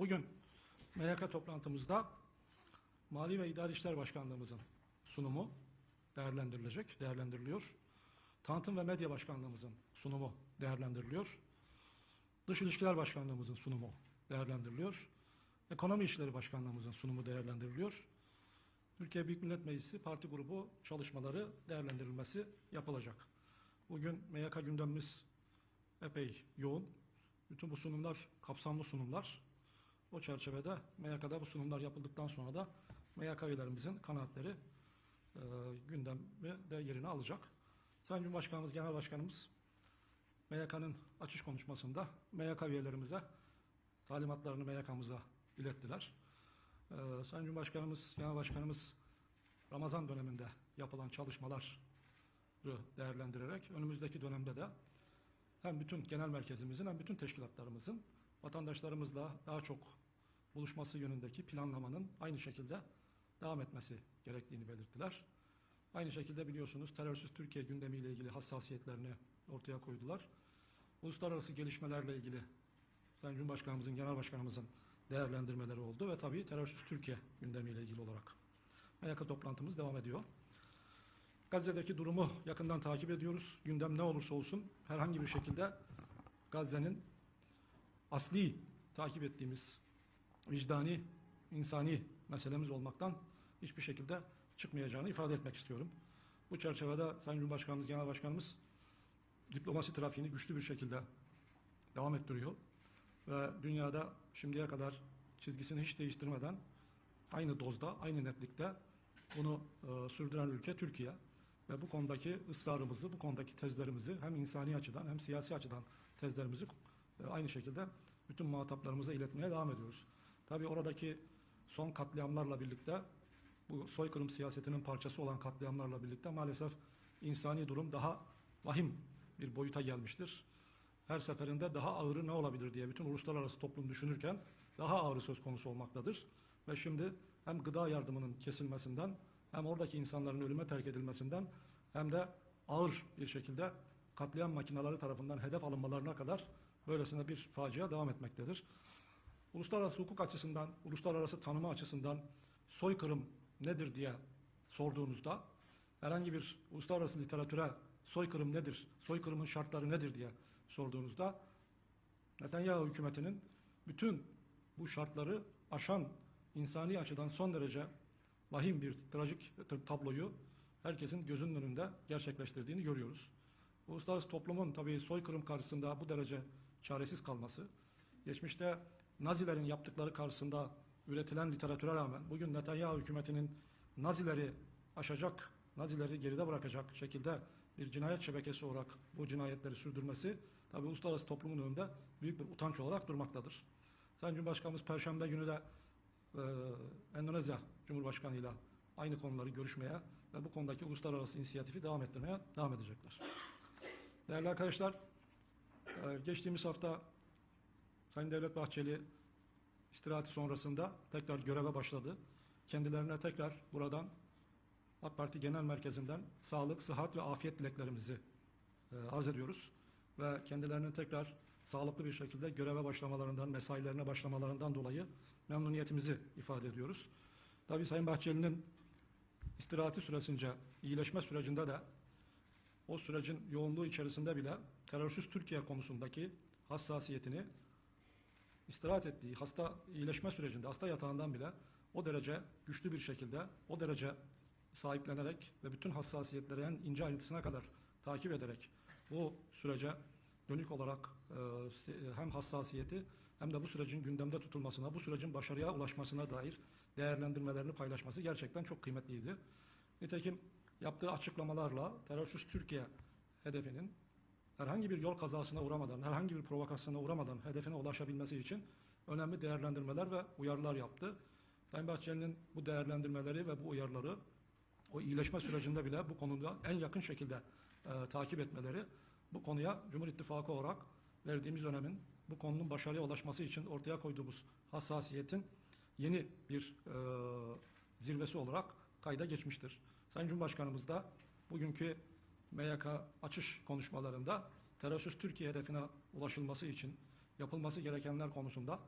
Bugün MYK toplantımızda Mali ve İdari İşler Başkanlığımızın sunumu değerlendirilecek, değerlendiriliyor. Tanıtım ve Medya Başkanlığımızın sunumu değerlendiriliyor. Dış İlişkiler Başkanlığımızın sunumu değerlendiriliyor. Ekonomi İşleri Başkanlığımızın sunumu değerlendiriliyor. Türkiye Büyük Millet Meclisi Parti Grubu çalışmaları değerlendirilmesi yapılacak. Bugün MYK gündemimiz epey yoğun. Bütün bu sunumlar kapsamlı sunumlar. O çerçevede MYK'da bu sunumlar yapıldıktan sonra da MYK üyelerimizin kanaatleri e, gündeme de yerini alacak. Sayın Cumhurbaşkanımız, Genel Başkanımız MYK'nın açış konuşmasında MYK üyelerimize talimatlarını MYK'mıza ilettiler. Ee, Sayın Cumhurbaşkanımız, Genel Başkanımız Ramazan döneminde yapılan çalışmaları değerlendirerek önümüzdeki dönemde de hem bütün genel merkezimizin hem bütün teşkilatlarımızın vatandaşlarımızla daha çok buluşması yönündeki planlamanın aynı şekilde devam etmesi gerektiğini belirttiler. Aynı şekilde biliyorsunuz terörsüz Türkiye gündemiyle ilgili hassasiyetlerini ortaya koydular. Uluslararası gelişmelerle ilgili Sayın Cumhurbaşkanımızın, Genel Başkanımızın değerlendirmeleri oldu ve tabii terörsüz Türkiye gündemiyle ilgili olarak. MYK toplantımız devam ediyor. Gazze'deki durumu yakından takip ediyoruz. Gündem ne olursa olsun herhangi bir şekilde Gazze'nin asli takip ettiğimiz vicdani, insani meselemiz olmaktan hiçbir şekilde çıkmayacağını ifade etmek istiyorum. Bu çerçevede Sayın Cumhurbaşkanımız, Genel Başkanımız diplomasi trafiğini güçlü bir şekilde devam ettiriyor. Ve dünyada şimdiye kadar çizgisini hiç değiştirmeden aynı dozda, aynı netlikte bunu e, sürdüren ülke Türkiye. Ve bu konudaki ısrarımızı, bu konudaki tezlerimizi hem insani açıdan hem siyasi açıdan tezlerimizi e, aynı şekilde bütün muhataplarımıza iletmeye devam ediyoruz. Tabii oradaki son katliamlarla birlikte bu soykırım siyasetinin parçası olan katliamlarla birlikte maalesef insani durum daha vahim bir boyuta gelmiştir. Her seferinde daha ağırı ne olabilir diye bütün uluslararası toplum düşünürken daha ağırı söz konusu olmaktadır. Ve şimdi hem gıda yardımının kesilmesinden hem oradaki insanların ölüme terk edilmesinden hem de ağır bir şekilde katliam makineleri tarafından hedef alınmalarına kadar böylesine bir facia devam etmektedir. Uluslararası hukuk açısından, uluslararası tanımı açısından soykırım nedir diye sorduğunuzda herhangi bir uluslararası literatüre soykırım nedir, soykırımın şartları nedir diye sorduğunuzda Netanyahu hükümetinin bütün bu şartları aşan insani açıdan son derece vahim bir trajik tabloyu herkesin gözünün önünde gerçekleştirdiğini görüyoruz. Uluslararası toplumun tabii soykırım karşısında bu derece çaresiz kalması, geçmişte Nazilerin yaptıkları karşısında üretilen literatüre rağmen bugün Netanyahu hükümetinin Nazileri aşacak, Nazileri geride bırakacak şekilde bir cinayet şebekesi olarak bu cinayetleri sürdürmesi tabi uluslararası toplumun önünde büyük bir utanç olarak durmaktadır. Sayın Cumhurbaşkanımız Perşembe günü de e, Endonezya Cumhurbaşkanı ile aynı konuları görüşmeye ve bu konudaki uluslararası inisiyatifi devam ettirmeye devam edecekler. Değerli arkadaşlar, e, geçtiğimiz hafta Sayın Devlet Bahçeli istirahati sonrasında tekrar göreve başladı. Kendilerine tekrar buradan AK Parti Genel Merkezi'nden sağlık, sıhhat ve afiyet dileklerimizi e, arz ediyoruz. Ve kendilerinin tekrar sağlıklı bir şekilde göreve başlamalarından, mesailerine başlamalarından dolayı memnuniyetimizi ifade ediyoruz. Tabii Sayın Bahçeli'nin istirahati süresince, iyileşme sürecinde de o sürecin yoğunluğu içerisinde bile terörsüz Türkiye konusundaki hassasiyetini istirahat ettiği hasta iyileşme sürecinde, hasta yatağından bile o derece güçlü bir şekilde, o derece sahiplenerek ve bütün hassasiyetleri en ince ayrıntısına kadar takip ederek bu sürece dönük olarak e, hem hassasiyeti hem de bu sürecin gündemde tutulmasına, bu sürecin başarıya ulaşmasına dair değerlendirmelerini paylaşması gerçekten çok kıymetliydi. Nitekim yaptığı açıklamalarla terörsüz Türkiye hedefinin herhangi bir yol kazasına uğramadan, herhangi bir provokasyona uğramadan hedefine ulaşabilmesi için önemli değerlendirmeler ve uyarılar yaptı. Sayın Bahçeli'nin bu değerlendirmeleri ve bu uyarıları o iyileşme sürecinde bile bu konuda en yakın şekilde e, takip etmeleri bu konuya Cumhur İttifakı olarak verdiğimiz önemin bu konunun başarıya ulaşması için ortaya koyduğumuz hassasiyetin yeni bir e, zirvesi olarak kayda geçmiştir. Sayın Cumhurbaşkanımız da bugünkü MYK açış konuşmalarında terörsüz Türkiye hedefine ulaşılması için yapılması gerekenler konusunda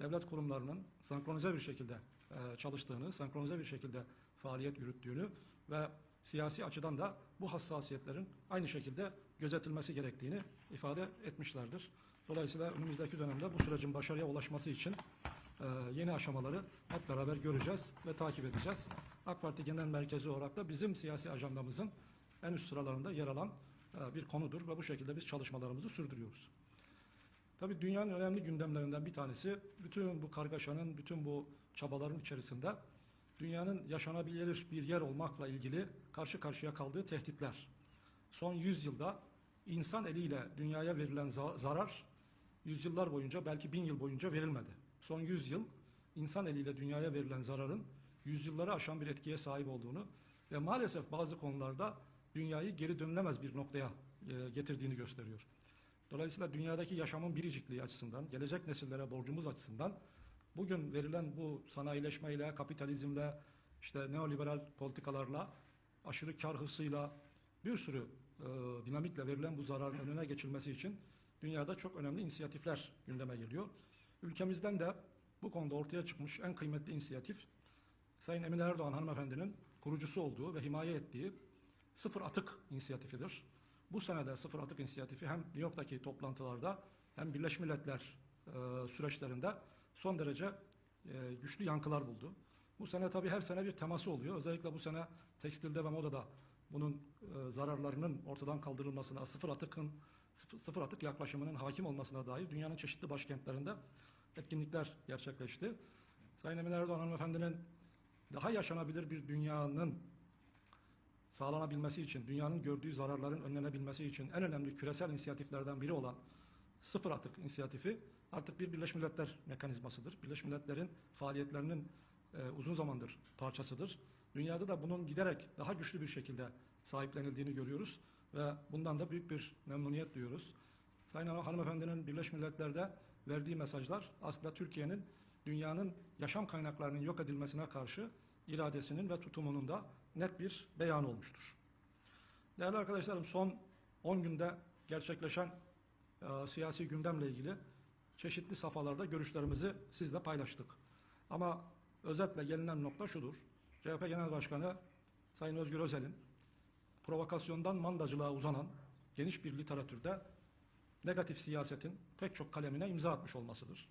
devlet kurumlarının senkronize bir şekilde e, çalıştığını, senkronize bir şekilde faaliyet yürüttüğünü ve siyasi açıdan da bu hassasiyetlerin aynı şekilde gözetilmesi gerektiğini ifade etmişlerdir. Dolayısıyla önümüzdeki dönemde bu sürecin başarıya ulaşması için e, yeni aşamaları hep beraber göreceğiz ve takip edeceğiz. AK Parti Genel Merkezi olarak da bizim siyasi ajandamızın en üst sıralarında yer alan e, bir konudur ve bu şekilde biz çalışmalarımızı sürdürüyoruz. Tabii dünyanın önemli gündemlerinden bir tanesi bütün bu kargaşanın, bütün bu çabaların içerisinde dünyanın yaşanabilir bir yer olmakla ilgili karşı karşıya kaldığı tehditler. Son 100 yılda insan eliyle dünyaya verilen za- zarar yüzyıllar boyunca belki bin yıl boyunca verilmedi. Son 100 yıl insan eliyle dünyaya verilen zararın yüzyılları aşan bir etkiye sahip olduğunu ve maalesef bazı konularda dünyayı geri dönülemez bir noktaya e, getirdiğini gösteriyor. Dolayısıyla dünyadaki yaşamın biricikliği açısından, gelecek nesillere borcumuz açısından bugün verilen bu sanayileşmeyle, kapitalizmle, işte neoliberal politikalarla, aşırı kar hırsıyla bir sürü e, dinamikle verilen bu zararın önüne geçilmesi için dünyada çok önemli inisiyatifler gündeme geliyor. Ülkemizden de bu konuda ortaya çıkmış en kıymetli inisiyatif Sayın Emine Erdoğan hanımefendinin kurucusu olduğu ve himaye ettiği sıfır atık inisiyatifidir. Bu senede sıfır atık inisiyatifi hem New York'taki toplantılarda hem Birleşmiş Milletler e, süreçlerinde son derece e, güçlü yankılar buldu. Bu sene tabii her sene bir teması oluyor. Özellikle bu sene tekstilde ve modada bunun e, zararlarının ortadan kaldırılmasına, sıfır atıkın sıfır, sıfır atık yaklaşımının hakim olmasına dair dünyanın çeşitli başkentlerinde etkinlikler gerçekleşti. Sayın Emine Erdoğan hanımefendinin daha yaşanabilir bir dünyanın sağlanabilmesi için, dünyanın gördüğü zararların önlenebilmesi için en önemli küresel inisiyatiflerden biri olan sıfır atık inisiyatifi artık bir Birleşmiş Milletler mekanizmasıdır. Birleşmiş Milletler'in faaliyetlerinin e, uzun zamandır parçasıdır. Dünyada da bunun giderek daha güçlü bir şekilde sahiplenildiğini görüyoruz ve bundan da büyük bir memnuniyet duyuyoruz. Sayın Hanımefendinin Birleşmiş Milletler'de verdiği mesajlar aslında Türkiye'nin dünyanın yaşam kaynaklarının yok edilmesine karşı iradesinin ve tutumunun da net bir beyanı olmuştur. Değerli arkadaşlarım son 10 günde gerçekleşen e, siyasi gündemle ilgili çeşitli safhalarda görüşlerimizi sizle paylaştık. Ama özetle gelinen nokta şudur. CHP Genel Başkanı Sayın Özgür Özel'in provokasyondan mandacılığa uzanan geniş bir literatürde negatif siyasetin pek çok kalemine imza atmış olmasıdır.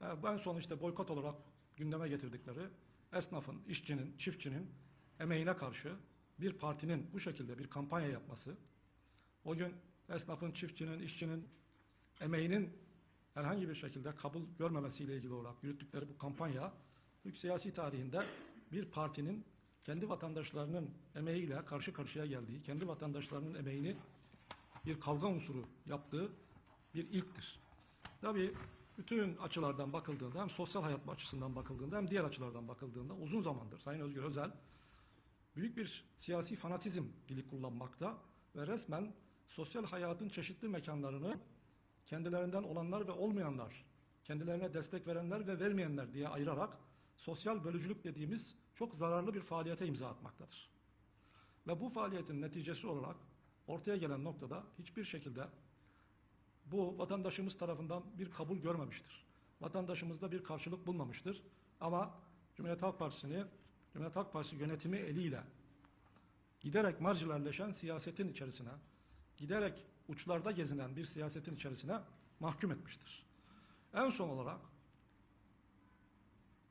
Yani en son işte boykot olarak gündeme getirdikleri esnafın, işçinin, çiftçinin emeğine karşı bir partinin bu şekilde bir kampanya yapması, o gün esnafın, çiftçinin, işçinin emeğinin herhangi bir şekilde kabul görmemesiyle ilgili olarak yürüttükleri bu kampanya, Türk siyasi tarihinde bir partinin kendi vatandaşlarının emeğiyle karşı karşıya geldiği, kendi vatandaşlarının emeğini bir kavga unsuru yaptığı bir ilktir. Tabii bütün açılardan bakıldığında hem sosyal hayat açısından bakıldığında hem diğer açılardan bakıldığında uzun zamandır Sayın Özgür Özel büyük bir siyasi fanatizm dili kullanmakta ve resmen sosyal hayatın çeşitli mekanlarını kendilerinden olanlar ve olmayanlar, kendilerine destek verenler ve vermeyenler diye ayırarak sosyal bölücülük dediğimiz çok zararlı bir faaliyete imza atmaktadır. Ve bu faaliyetin neticesi olarak ortaya gelen noktada hiçbir şekilde bu vatandaşımız tarafından bir kabul görmemiştir. Vatandaşımızda bir karşılık bulmamıştır. Ama Cumhuriyet Halk Partisi'ni, Cumhuriyet Halk Partisi yönetimi eliyle giderek marjinalleşen siyasetin içerisine, giderek uçlarda gezinen bir siyasetin içerisine mahkum etmiştir. En son olarak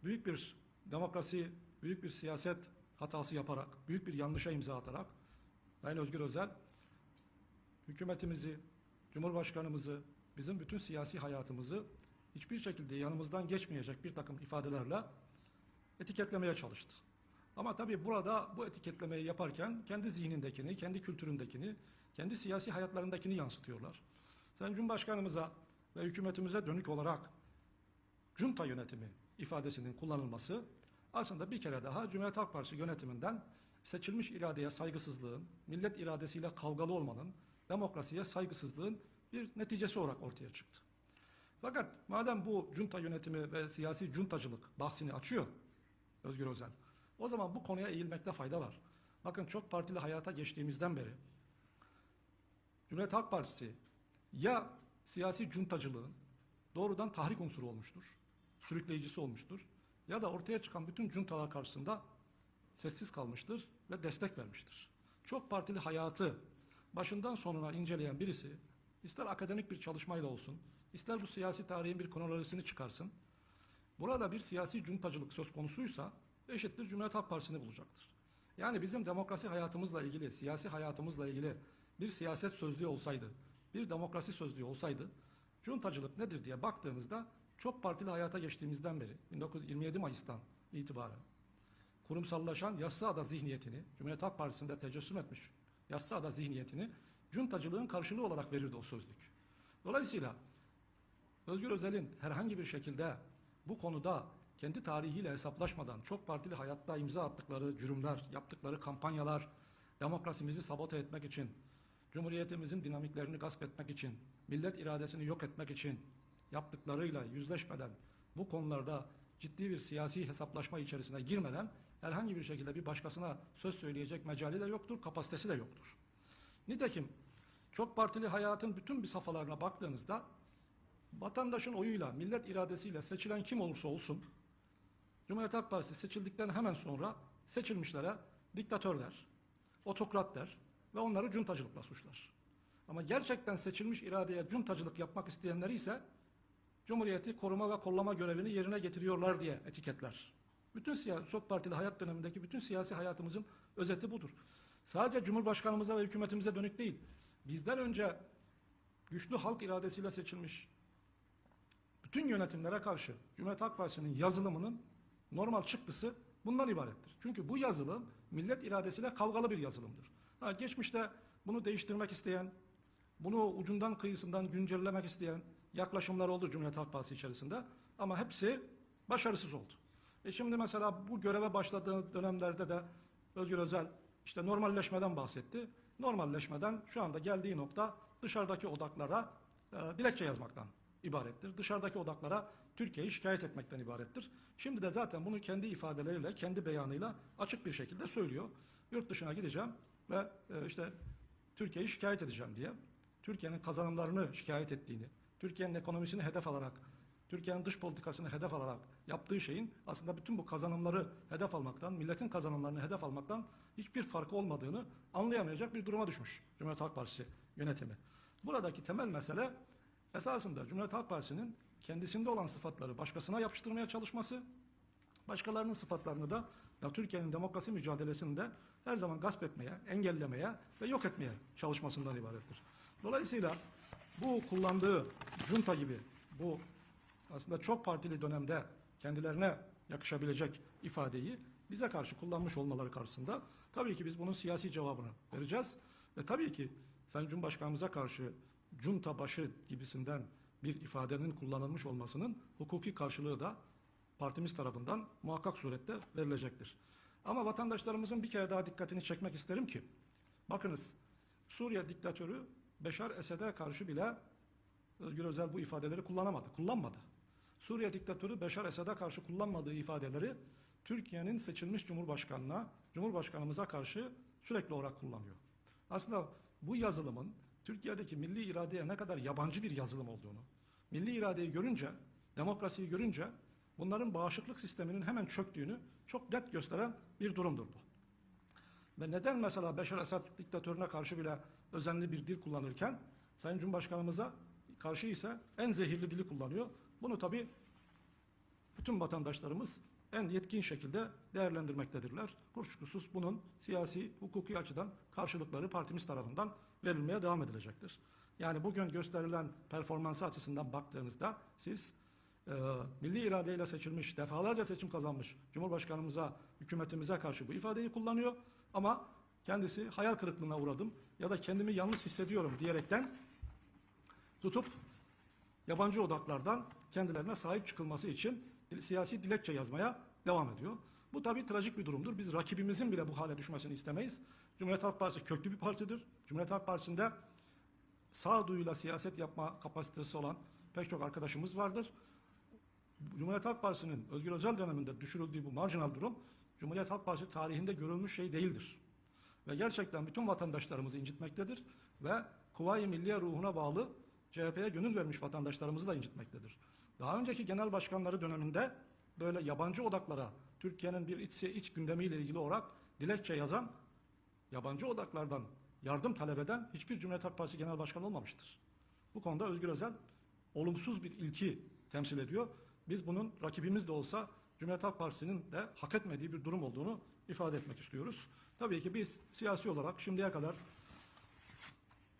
büyük bir demokrasi, büyük bir siyaset hatası yaparak, büyük bir yanlışa imza atarak Sayın Özgür Özel hükümetimizi, Cumhurbaşkanımızı, bizim bütün siyasi hayatımızı hiçbir şekilde yanımızdan geçmeyecek bir takım ifadelerle etiketlemeye çalıştı. Ama tabii burada bu etiketlemeyi yaparken kendi zihnindekini, kendi kültüründekini, kendi siyasi hayatlarındakini yansıtıyorlar. Sayın Cumhurbaşkanımıza ve hükümetimize dönük olarak junta yönetimi ifadesinin kullanılması aslında bir kere daha Cumhuriyet Halk Partisi yönetiminden seçilmiş iradeye saygısızlığın, millet iradesiyle kavgalı olmanın, demokrasiye saygısızlığın bir neticesi olarak ortaya çıktı. Fakat madem bu junta yönetimi ve siyasi juntacılık bahsini açıyor Özgür Özel, o zaman bu konuya eğilmekte fayda var. Bakın çok partili hayata geçtiğimizden beri Cumhuriyet Halk Partisi ya siyasi cuntacılığın doğrudan tahrik unsuru olmuştur sürükleyicisi olmuştur. Ya da ortaya çıkan bütün cuntalar karşısında sessiz kalmıştır ve destek vermiştir. Çok partili hayatı başından sonuna inceleyen birisi ister akademik bir çalışmayla olsun, ister bu siyasi tarihin bir kronolojisini çıkarsın, burada bir siyasi cuntacılık söz konusuysa eşittir Cumhuriyet Halk Partisi'ni bulacaktır. Yani bizim demokrasi hayatımızla ilgili, siyasi hayatımızla ilgili bir siyaset sözlüğü olsaydı, bir demokrasi sözlüğü olsaydı, cuntacılık nedir diye baktığımızda çok partili hayata geçtiğimizden beri, 1927 Mayıs'tan itibaren kurumsallaşan Yassıada zihniyetini, Cumhuriyet Halk Partisi'nde tecessüm etmiş Yassıada zihniyetini cuntacılığın karşılığı olarak verirdi o sözlük. Dolayısıyla Özgür Özel'in herhangi bir şekilde bu konuda kendi tarihiyle hesaplaşmadan çok partili hayatta imza attıkları cürümler, yaptıkları kampanyalar, demokrasimizi sabote etmek için, cumhuriyetimizin dinamiklerini gasp etmek için, millet iradesini yok etmek için yaptıklarıyla yüzleşmeden bu konularda ciddi bir siyasi hesaplaşma içerisine girmeden herhangi bir şekilde bir başkasına söz söyleyecek mecali de yoktur, kapasitesi de yoktur. Nitekim çok partili hayatın bütün bir safhalarına baktığınızda vatandaşın oyuyla, millet iradesiyle seçilen kim olursa olsun Cumhuriyet Halk Partisi seçildikten hemen sonra seçilmişlere diktatör der, ve onları cuntacılıkla suçlar. Ama gerçekten seçilmiş iradeye cuntacılık yapmak isteyenleri ise Cumhuriyeti koruma ve kollama görevini yerine getiriyorlar diye etiketler. Bütün siyasi, çok partili hayat dönemindeki bütün siyasi hayatımızın özeti budur. Sadece Cumhurbaşkanımıza ve hükümetimize dönük değil. Bizden önce güçlü halk iradesiyle seçilmiş bütün yönetimlere karşı Cumhuriyet Halk Partisi'nin yazılımının normal çıktısı bundan ibarettir. Çünkü bu yazılım millet iradesiyle kavgalı bir yazılımdır. Ha, geçmişte bunu değiştirmek isteyen, bunu ucundan kıyısından güncellemek isteyen yaklaşımlar oldu Cumhuriyet Halk Partisi içerisinde ama hepsi başarısız oldu. E şimdi mesela bu göreve başladığı dönemlerde de Özgür Özel işte normalleşmeden bahsetti. Normalleşmeden şu anda geldiği nokta dışarıdaki odaklara e, dilekçe yazmaktan ibarettir. Dışarıdaki odaklara Türkiye'yi şikayet etmekten ibarettir. Şimdi de zaten bunu kendi ifadeleriyle, kendi beyanıyla açık bir şekilde söylüyor. Yurt dışına gideceğim ve e, işte Türkiye'yi şikayet edeceğim diye. Türkiye'nin kazanımlarını şikayet ettiğini, Türkiye'nin ekonomisini hedef alarak, Türkiye'nin dış politikasını hedef alarak yaptığı şeyin aslında bütün bu kazanımları hedef almaktan, milletin kazanımlarını hedef almaktan hiçbir farkı olmadığını anlayamayacak bir duruma düşmüş Cumhuriyet Halk Partisi yönetimi. Buradaki temel mesele esasında Cumhuriyet Halk Partisi'nin kendisinde olan sıfatları başkasına yapıştırmaya çalışması, başkalarının sıfatlarını da ya Türkiye'nin demokrasi mücadelesinde her zaman gasp etmeye, engellemeye ve yok etmeye çalışmasından ibarettir. Dolayısıyla bu kullandığı junta gibi bu aslında çok partili dönemde kendilerine yakışabilecek ifadeyi bize karşı kullanmış olmaları karşısında tabii ki biz bunun siyasi cevabını vereceğiz. Ve tabii ki Sayın Cumhurbaşkanımıza karşı junta başı gibisinden bir ifadenin kullanılmış olmasının hukuki karşılığı da partimiz tarafından muhakkak surette verilecektir. Ama vatandaşlarımızın bir kere daha dikkatini çekmek isterim ki bakınız Suriye diktatörü Beşar Esed'e karşı bile Özgür Özel bu ifadeleri kullanamadı, kullanmadı. Suriye diktatörü Beşar Esed'e karşı kullanmadığı ifadeleri Türkiye'nin seçilmiş Cumhurbaşkanına, Cumhurbaşkanımıza karşı sürekli olarak kullanıyor. Aslında bu yazılımın Türkiye'deki milli iradeye ne kadar yabancı bir yazılım olduğunu, milli iradeyi görünce, demokrasiyi görünce bunların bağışıklık sisteminin hemen çöktüğünü çok net gösteren bir durumdur bu. Ve neden mesela Beşar Esad diktatörüne karşı bile özenli bir dil kullanırken Sayın Cumhurbaşkanımıza karşı ise en zehirli dili kullanıyor. Bunu tabi bütün vatandaşlarımız en yetkin şekilde değerlendirmektedirler. Kuşkusuz bunun siyasi, hukuki açıdan karşılıkları partimiz tarafından verilmeye devam edilecektir. Yani bugün gösterilen performansı açısından baktığınızda siz e, milli iradeyle seçilmiş, defalarca seçim kazanmış Cumhurbaşkanımıza, hükümetimize karşı bu ifadeyi kullanıyor ama kendisi hayal kırıklığına uğradım ya da kendimi yalnız hissediyorum diyerekten tutup yabancı odaklardan kendilerine sahip çıkılması için siyasi dilekçe yazmaya devam ediyor. Bu tabii trajik bir durumdur. Biz rakibimizin bile bu hale düşmesini istemeyiz. Cumhuriyet Halk Partisi köklü bir partidir. Cumhuriyet Halk Partisi'nde sağduyuyla siyaset yapma kapasitesi olan pek çok arkadaşımız vardır. Cumhuriyet Halk Partisi'nin Özgür Özel döneminde düşürüldüğü bu marjinal durum Cumhuriyet Halk Partisi tarihinde görülmüş şey değildir. Ve gerçekten bütün vatandaşlarımızı incitmektedir ve Kuvayi Milliye ruhuna bağlı CHP'ye gönül vermiş vatandaşlarımızı da incitmektedir. Daha önceki genel başkanları döneminde böyle yabancı odaklara Türkiye'nin bir iç, iç gündemiyle ilgili olarak dilekçe yazan yabancı odaklardan yardım talep eden hiçbir Cumhuriyet Halk Partisi Genel Başkanı olmamıştır. Bu konuda Özgür Özel olumsuz bir ilki temsil ediyor. Biz bunun rakibimiz de olsa Cumhuriyet Halk Partisi'nin de hak etmediği bir durum olduğunu ifade etmek istiyoruz. Tabii ki biz siyasi olarak şimdiye kadar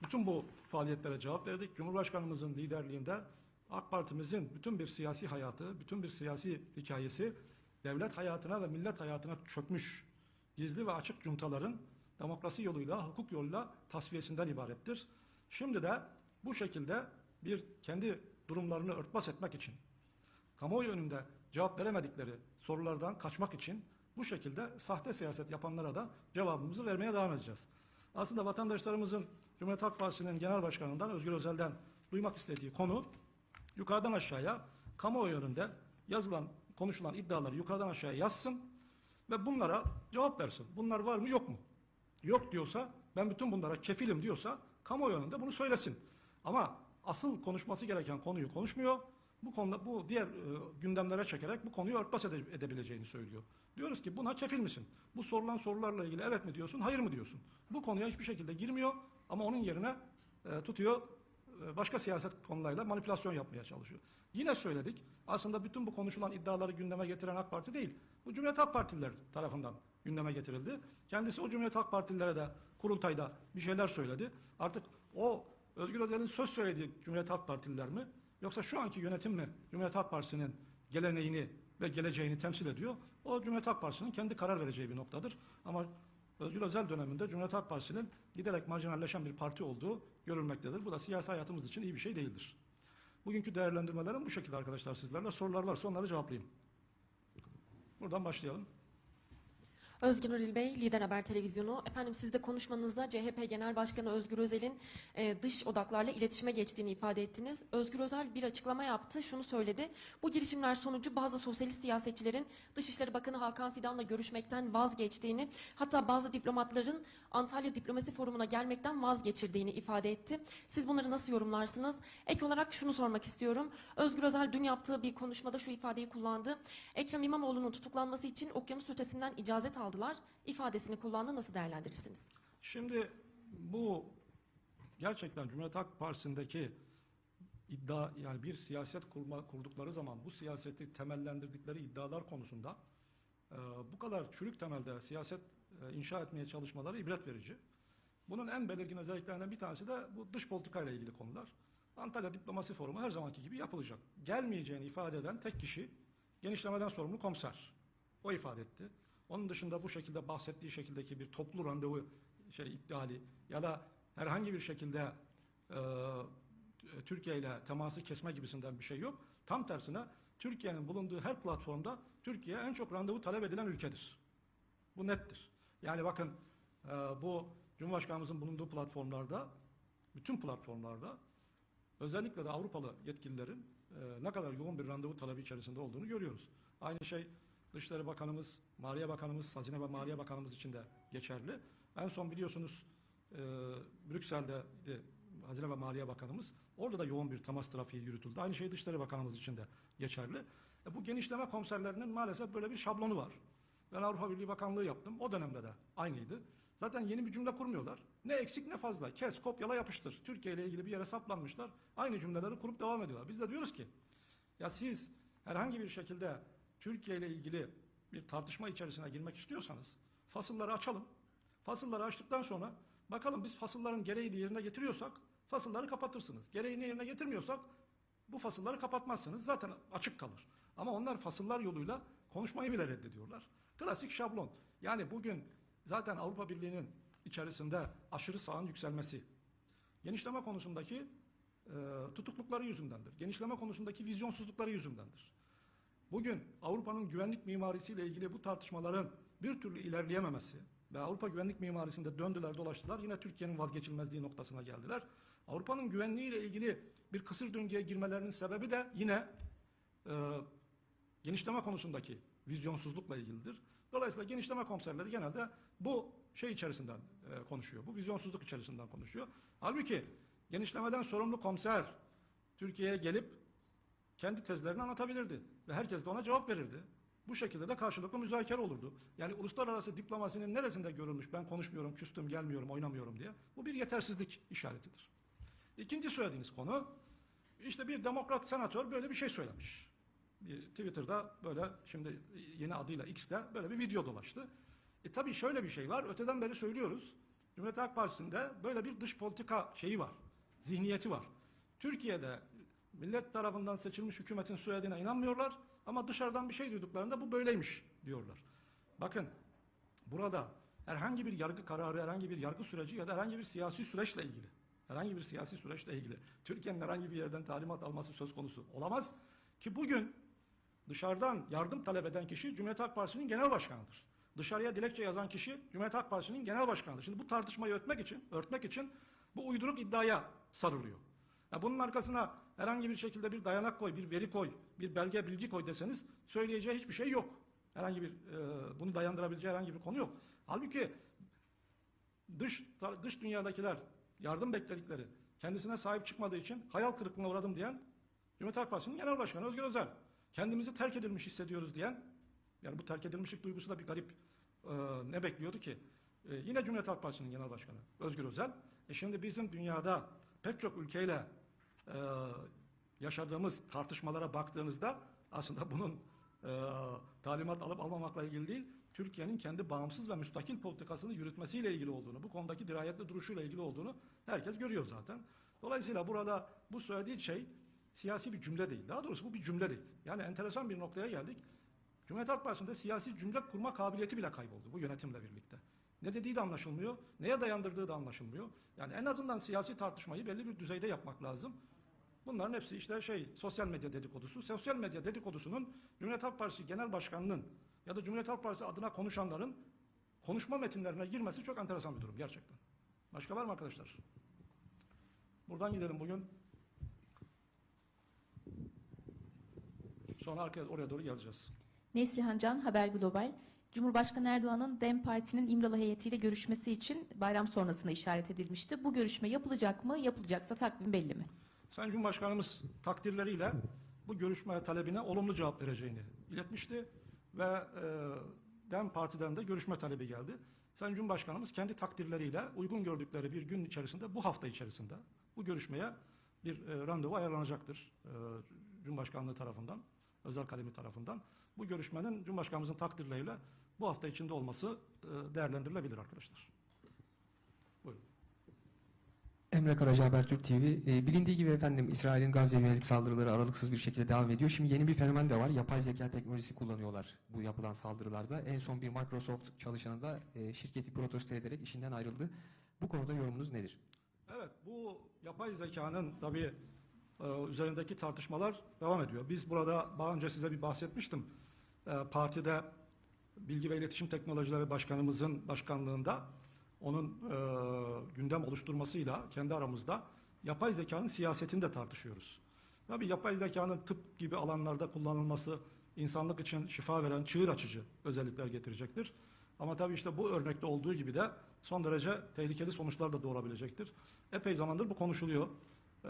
bütün bu faaliyetlere cevap verdik. Cumhurbaşkanımızın liderliğinde AK Parti'mizin bütün bir siyasi hayatı, bütün bir siyasi hikayesi devlet hayatına ve millet hayatına çökmüş gizli ve açık cuntaların demokrasi yoluyla, hukuk yoluyla tasfiyesinden ibarettir. Şimdi de bu şekilde bir kendi durumlarını örtbas etmek için, kamuoyu önünde cevap veremedikleri sorulardan kaçmak için bu şekilde sahte siyaset yapanlara da cevabımızı vermeye devam edeceğiz. Aslında vatandaşlarımızın Cumhuriyet Halk Partisi'nin genel başkanından Özgür Özel'den duymak istediği konu yukarıdan aşağıya kamuoyu önünde yazılan, konuşulan iddiaları yukarıdan aşağıya yazsın ve bunlara cevap versin. Bunlar var mı yok mu? Yok diyorsa ben bütün bunlara kefilim diyorsa kamuoyu önünde bunu söylesin. Ama asıl konuşması gereken konuyu konuşmuyor. Bu konuda bu diğer e, gündemlere çekerek bu konuyu örtbas ede- edebileceğini söylüyor. Diyoruz ki buna kefil misin? Bu sorulan sorularla ilgili evet mi diyorsun, hayır mı diyorsun? Bu konuya hiçbir şekilde girmiyor ama onun yerine e, tutuyor başka siyaset konularıyla manipülasyon yapmaya çalışıyor. Yine söyledik. Aslında bütün bu konuşulan iddiaları gündeme getiren AK Parti değil. Bu Cumhuriyet Halk Partililer tarafından gündeme getirildi. Kendisi o Cumhuriyet Halk Partililere de kurultayda bir şeyler söyledi. Artık o Özgür Özel'in söz söylediği Cumhuriyet Halk Partililer mi? Yoksa şu anki yönetim mi Cumhuriyet Halk Partisi'nin geleneğini ve geleceğini temsil ediyor? O Cumhuriyet Halk Partisi'nin kendi karar vereceği bir noktadır. Ama Özgür Özel döneminde Cumhuriyet Halk Partisi'nin giderek marjinalleşen bir parti olduğu görülmektedir. Bu da siyasi hayatımız için iyi bir şey değildir. Bugünkü değerlendirmelerim bu şekilde arkadaşlar sizlerle. Sorular varsa onları cevaplayayım. Buradan başlayalım. Özgür Üril Bey, Lider Haber Televizyonu. Efendim siz de konuşmanızda CHP Genel Başkanı Özgür Özel'in e, dış odaklarla iletişime geçtiğini ifade ettiniz. Özgür Özel bir açıklama yaptı, şunu söyledi. Bu girişimler sonucu bazı sosyalist siyasetçilerin Dışişleri Bakanı Hakan Fidan'la görüşmekten vazgeçtiğini, hatta bazı diplomatların Antalya Diplomasi Forumu'na gelmekten vazgeçirdiğini ifade etti. Siz bunları nasıl yorumlarsınız? Ek olarak şunu sormak istiyorum. Özgür Özel dün yaptığı bir konuşmada şu ifadeyi kullandı. Ekrem İmamoğlu'nun tutuklanması için okyanus ötesinden icazet aldılar ifadesini kullandı. Nasıl değerlendirirsiniz? Şimdi bu gerçekten Cumhuriyet Halk Partisi'ndeki iddia yani bir siyaset kurma, kurdukları zaman bu siyaseti temellendirdikleri iddialar konusunda e, bu kadar çürük temelde siyaset e, inşa etmeye çalışmaları ibret verici. Bunun en belirgin özelliklerinden bir tanesi de bu dış politikayla ilgili konular. Antalya Diplomasi Forumu her zamanki gibi yapılacak. Gelmeyeceğini ifade eden tek kişi genişlemeden sorumlu komiser. O ifade etti. Onun dışında bu şekilde bahsettiği şekildeki bir toplu randevu şey iptali ya da herhangi bir şekilde e, Türkiye ile teması kesme gibisinden bir şey yok. Tam tersine Türkiye'nin bulunduğu her platformda Türkiye en çok randevu talep edilen ülkedir. Bu nettir. Yani bakın e, bu Cumhurbaşkanımızın bulunduğu platformlarda, bütün platformlarda özellikle de Avrupalı yetkililerin e, ne kadar yoğun bir randevu talebi içerisinde olduğunu görüyoruz. Aynı şey Dışişleri Bakanımız, Maliye Bakanımız, Hazine ve Maliye Bakanımız için de geçerli. En son biliyorsunuz e, Brüksel'de de Hazine ve Maliye Bakanımız orada da yoğun bir temas trafiği yürütüldü. Aynı şey Dışişleri Bakanımız için de geçerli. E, bu genişleme komiserlerinin maalesef böyle bir şablonu var. Ben Avrupa Birliği Bakanlığı yaptım. O dönemde de aynıydı. Zaten yeni bir cümle kurmuyorlar. Ne eksik ne fazla. Kes, kopyala, yapıştır. Türkiye ile ilgili bir yere saplanmışlar. Aynı cümleleri kurup devam ediyorlar. Biz de diyoruz ki ya siz herhangi bir şekilde Türkiye ile ilgili bir tartışma içerisine girmek istiyorsanız fasılları açalım. Fasılları açtıktan sonra bakalım biz fasılların gereğini yerine getiriyorsak fasılları kapatırsınız. Gereğini yerine getirmiyorsak bu fasılları kapatmazsınız. Zaten açık kalır. Ama onlar fasıllar yoluyla konuşmayı bile reddediyorlar. Klasik şablon. Yani bugün zaten Avrupa Birliği'nin içerisinde aşırı sağın yükselmesi, genişleme konusundaki e, tutuklukları yüzündendir. Genişleme konusundaki vizyonsuzlukları yüzündendir. Bugün Avrupa'nın güvenlik mimarisiyle ilgili bu tartışmaların bir türlü ilerleyememesi ve Avrupa güvenlik mimarisinde döndüler dolaştılar yine Türkiye'nin vazgeçilmezliği noktasına geldiler. Avrupa'nın güvenliğiyle ilgili bir kısır döngüye girmelerinin sebebi de yine e, genişleme konusundaki vizyonsuzlukla ilgilidir. Dolayısıyla genişleme komiserleri genelde bu şey içerisinden e, konuşuyor. Bu vizyonsuzluk içerisinden konuşuyor. Halbuki genişlemeden sorumlu komiser Türkiye'ye gelip kendi tezlerini anlatabilirdi ve herkes de ona cevap verirdi. Bu şekilde de karşılıklı müzakere olurdu. Yani uluslararası diplomasinin neresinde görülmüş ben konuşmuyorum, küstüm, gelmiyorum, oynamıyorum diye. Bu bir yetersizlik işaretidir. İkinci söylediğiniz konu işte bir demokrat senatör böyle bir şey söylemiş. Bir Twitter'da böyle şimdi yeni adıyla X'te böyle bir video dolaştı. E tabii şöyle bir şey var. Öteden beri söylüyoruz. Cumhuriyet Halk Partisi'nde böyle bir dış politika şeyi var. Zihniyeti var. Türkiye'de millet tarafından seçilmiş hükümetin söylediğine inanmıyorlar ama dışarıdan bir şey duyduklarında bu böyleymiş diyorlar. Bakın burada herhangi bir yargı kararı, herhangi bir yargı süreci ya da herhangi bir siyasi süreçle ilgili herhangi bir siyasi süreçle ilgili Türkiye'nin herhangi bir yerden talimat alması söz konusu olamaz ki bugün dışarıdan yardım talep eden kişi Cumhuriyet Halk Partisi'nin genel başkanıdır. Dışarıya dilekçe yazan kişi Cumhuriyet Halk Partisi'nin genel başkanıdır. Şimdi bu tartışmayı örtmek için, örtmek için bu uyduruk iddiaya sarılıyor. Ya bunun arkasına herhangi bir şekilde bir dayanak koy, bir veri koy, bir belge, bilgi koy deseniz söyleyeceği hiçbir şey yok. Herhangi bir e, bunu dayandırabileceği herhangi bir konu yok. Halbuki dış dış dünyadakiler yardım bekledikleri kendisine sahip çıkmadığı için hayal kırıklığına uğradım diyen Cumhuriyet Halk Partisi'nin genel başkanı Özgür Özel. Kendimizi terk edilmiş hissediyoruz diyen yani bu terk edilmişlik duygusu da bir garip e, ne bekliyordu ki? E, yine Cumhuriyet Halk Partisi'nin genel başkanı Özgür Özel. E şimdi bizim dünyada pek çok ülkeyle e, yaşadığımız tartışmalara baktığınızda aslında bunun e, talimat alıp almamakla ilgili değil, Türkiye'nin kendi bağımsız ve müstakil politikasını yürütmesiyle ilgili olduğunu, bu konudaki dirayetli duruşuyla ilgili olduğunu herkes görüyor zaten. Dolayısıyla burada bu söylediği şey siyasi bir cümle değil. Daha doğrusu bu bir cümle değil. Yani enteresan bir noktaya geldik. Cumhuriyet Halk Partisi'nde siyasi cümle kurma kabiliyeti bile kayboldu bu yönetimle birlikte. Ne dediği de anlaşılmıyor, neye dayandırdığı da anlaşılmıyor. Yani en azından siyasi tartışmayı belli bir düzeyde yapmak lazım. Bunların hepsi işte şey sosyal medya dedikodusu. Sosyal medya dedikodusunun Cumhuriyet Halk Partisi Genel Başkanı'nın ya da Cumhuriyet Halk Partisi adına konuşanların konuşma metinlerine girmesi çok enteresan bir durum gerçekten. Başka var mı arkadaşlar? Buradan gidelim bugün. Sonra arkaya oraya doğru geleceğiz. Neslihan Can, Haber Global. Cumhurbaşkanı Erdoğan'ın DEM Parti'nin İmralı heyetiyle görüşmesi için bayram sonrasına işaret edilmişti. Bu görüşme yapılacak mı? Yapılacaksa takvim belli mi? Sayın Cumhurbaşkanımız takdirleriyle bu görüşme talebine olumlu cevap vereceğini iletmişti ve e, DEM Parti'den de görüşme talebi geldi. Sayın Cumhurbaşkanımız kendi takdirleriyle uygun gördükleri bir gün içerisinde bu hafta içerisinde bu görüşmeye bir e, randevu ayarlanacaktır e, Cumhurbaşkanlığı tarafından, özel kalemi tarafından. Bu görüşmenin Cumhurbaşkanımızın takdirleriyle bu hafta içinde olması e, değerlendirilebilir arkadaşlar. Buyurun. Emre Karaca Habertürk TV. E, bilindiği gibi efendim İsrail'in Gazze'ye yönelik saldırıları aralıksız bir şekilde devam ediyor. Şimdi yeni bir fenomen de var. Yapay zeka teknolojisi kullanıyorlar bu yapılan saldırılarda. En son bir Microsoft çalışanı da e, şirketi protesto ederek işinden ayrıldı. Bu konuda yorumunuz nedir? Evet, bu yapay zekanın tabii e, üzerindeki tartışmalar devam ediyor. Biz burada daha önce size bir bahsetmiştim. E, partide Bilgi ve İletişim Teknolojileri Başkanımızın başkanlığında onun e, gündem oluşturmasıyla kendi aramızda yapay zekanın siyasetini de tartışıyoruz. Tabii yapay zekanın tıp gibi alanlarda kullanılması insanlık için şifa veren, çığır açıcı özellikler getirecektir. Ama tabii işte bu örnekte olduğu gibi de son derece tehlikeli sonuçlar da doğurabilecektir. Epey zamandır bu konuşuluyor. Ee,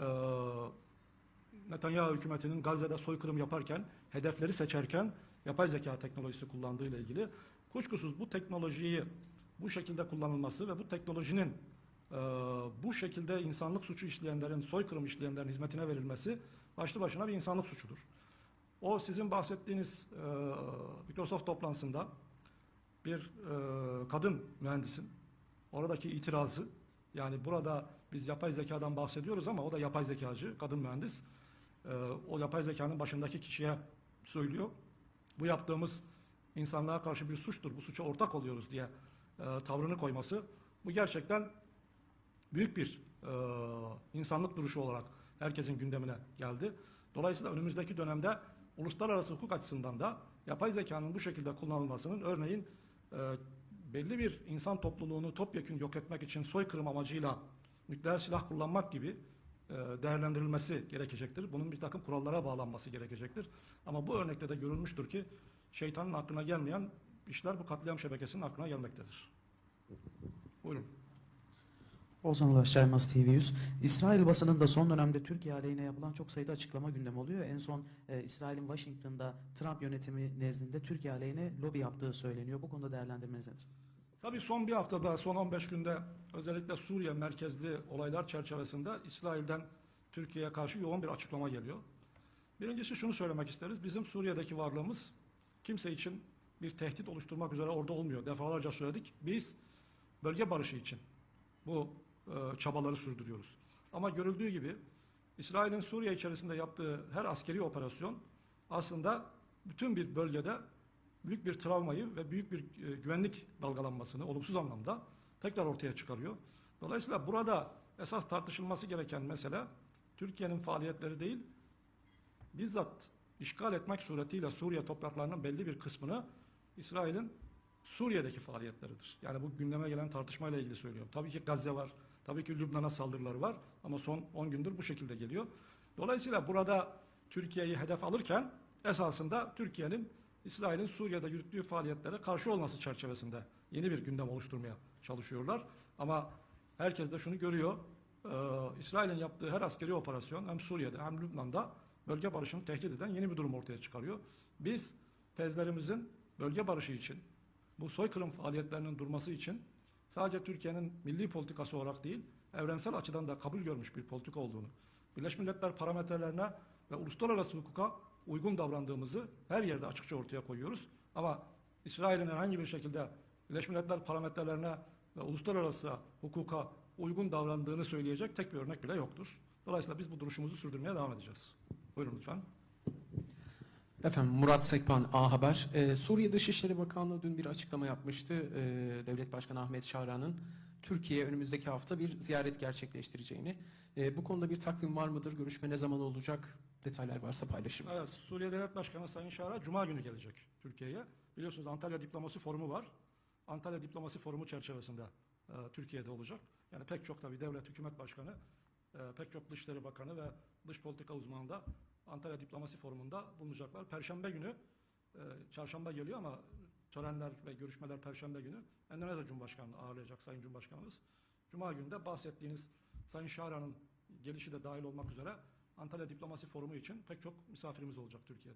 Netanyahu hükümetinin Gazze'de soykırım yaparken, hedefleri seçerken yapay zeka teknolojisi kullandığı ile ilgili kuşkusuz bu teknolojiyi bu şekilde kullanılması ve bu teknolojinin e, bu şekilde insanlık suçu işleyenlerin, soykırım işleyenlerin hizmetine verilmesi başlı başına bir insanlık suçudur. O sizin bahsettiğiniz e, Microsoft toplantısında bir e, kadın mühendisin oradaki itirazı yani burada biz yapay zekadan bahsediyoruz ama o da yapay zekacı, kadın mühendis. E, o yapay zekanın başındaki kişiye söylüyor. Bu yaptığımız insanlığa karşı bir suçtur, bu suça ortak oluyoruz diye e, tavrını koyması. Bu gerçekten büyük bir e, insanlık duruşu olarak herkesin gündemine geldi. Dolayısıyla önümüzdeki dönemde uluslararası hukuk açısından da yapay zekanın bu şekilde kullanılmasının örneğin e, belli bir insan topluluğunu topyekun yok etmek için soykırım amacıyla nükleer silah kullanmak gibi e, değerlendirilmesi gerekecektir. Bunun bir takım kurallara bağlanması gerekecektir. Ama bu örnekte de görülmüştür ki şeytanın aklına gelmeyen işler bu katliam şebekesinin aklına gelmektedir. Buyurun. Ozan Ulaş Çaymaz TV 100. İsrail basınında son dönemde Türkiye aleyhine yapılan çok sayıda açıklama gündem oluyor. En son e, İsrail'in Washington'da Trump yönetimi nezdinde Türkiye aleyhine lobi yaptığı söyleniyor. Bu konuda değerlendirmeniz nedir? Tabii son bir haftada, son 15 günde özellikle Suriye merkezli olaylar çerçevesinde İsrail'den Türkiye'ye karşı yoğun bir açıklama geliyor. Birincisi şunu söylemek isteriz. Bizim Suriye'deki varlığımız kimse için bir tehdit oluşturmak üzere orada olmuyor. Defalarca söyledik. Biz bölge barışı için bu e, çabaları sürdürüyoruz. Ama görüldüğü gibi İsrail'in Suriye içerisinde yaptığı her askeri operasyon aslında bütün bir bölgede büyük bir travmayı ve büyük bir e, güvenlik dalgalanmasını olumsuz anlamda tekrar ortaya çıkarıyor. Dolayısıyla burada esas tartışılması gereken mesele Türkiye'nin faaliyetleri değil, bizzat işgal etmek suretiyle Suriye topraklarının belli bir kısmını İsrail'in Suriye'deki faaliyetleridir. Yani bu gündeme gelen tartışmayla ilgili söylüyorum. Tabii ki Gazze var, tabii ki Lübnan'a saldırıları var ama son 10 gündür bu şekilde geliyor. Dolayısıyla burada Türkiye'yi hedef alırken esasında Türkiye'nin İsrail'in Suriye'de yürüttüğü faaliyetlere karşı olması çerçevesinde yeni bir gündem oluşturmaya çalışıyorlar. Ama herkes de şunu görüyor. Ee, İsrail'in yaptığı her askeri operasyon hem Suriye'de hem Lübnan'da bölge barışını tehdit eden yeni bir durum ortaya çıkarıyor. Biz tezlerimizin bölge barışı için, bu soykırım faaliyetlerinin durması için sadece Türkiye'nin milli politikası olarak değil, evrensel açıdan da kabul görmüş bir politika olduğunu, Birleşmiş Milletler parametrelerine ve uluslararası hukuka uygun davrandığımızı her yerde açıkça ortaya koyuyoruz. Ama İsrail'in herhangi bir şekilde Birleşmiş Milletler parametrelerine ve uluslararası hukuka uygun davrandığını söyleyecek tek bir örnek bile yoktur. Dolayısıyla biz bu duruşumuzu sürdürmeye devam edeceğiz. Buyurun lütfen. Efendim Murat Sekban A Haber. Ee, Suriye Dışişleri Bakanlığı dün bir açıklama yapmıştı. Ee, Devlet Başkanı Ahmet Şahra'nın Türkiye'ye önümüzdeki hafta bir ziyaret gerçekleştireceğini. Ee, bu konuda bir takvim var mıdır? Görüşme ne zaman olacak? Detaylar varsa paylaşır Evet, mısınız? Suriye Devlet Başkanı Sayın Şara Cuma günü gelecek Türkiye'ye. Biliyorsunuz Antalya Diplomasi Forumu var. Antalya Diplomasi Forumu çerçevesinde e, Türkiye'de olacak. Yani pek çok tabii devlet, hükümet başkanı, e, pek çok Dışişleri Bakanı ve dış politika uzmanı da Antalya Diplomasi Forumu'nda bulunacaklar. Perşembe günü, e, çarşamba geliyor ama törenler ve görüşmeler Perşembe günü Endonezya Cumhurbaşkanı'nı ağırlayacak Sayın Cumhurbaşkanımız. Cuma günü de bahsettiğiniz Sayın Şara'nın gelişi de dahil olmak üzere Antalya Diplomasi Forumu için pek çok misafirimiz olacak Türkiye'de.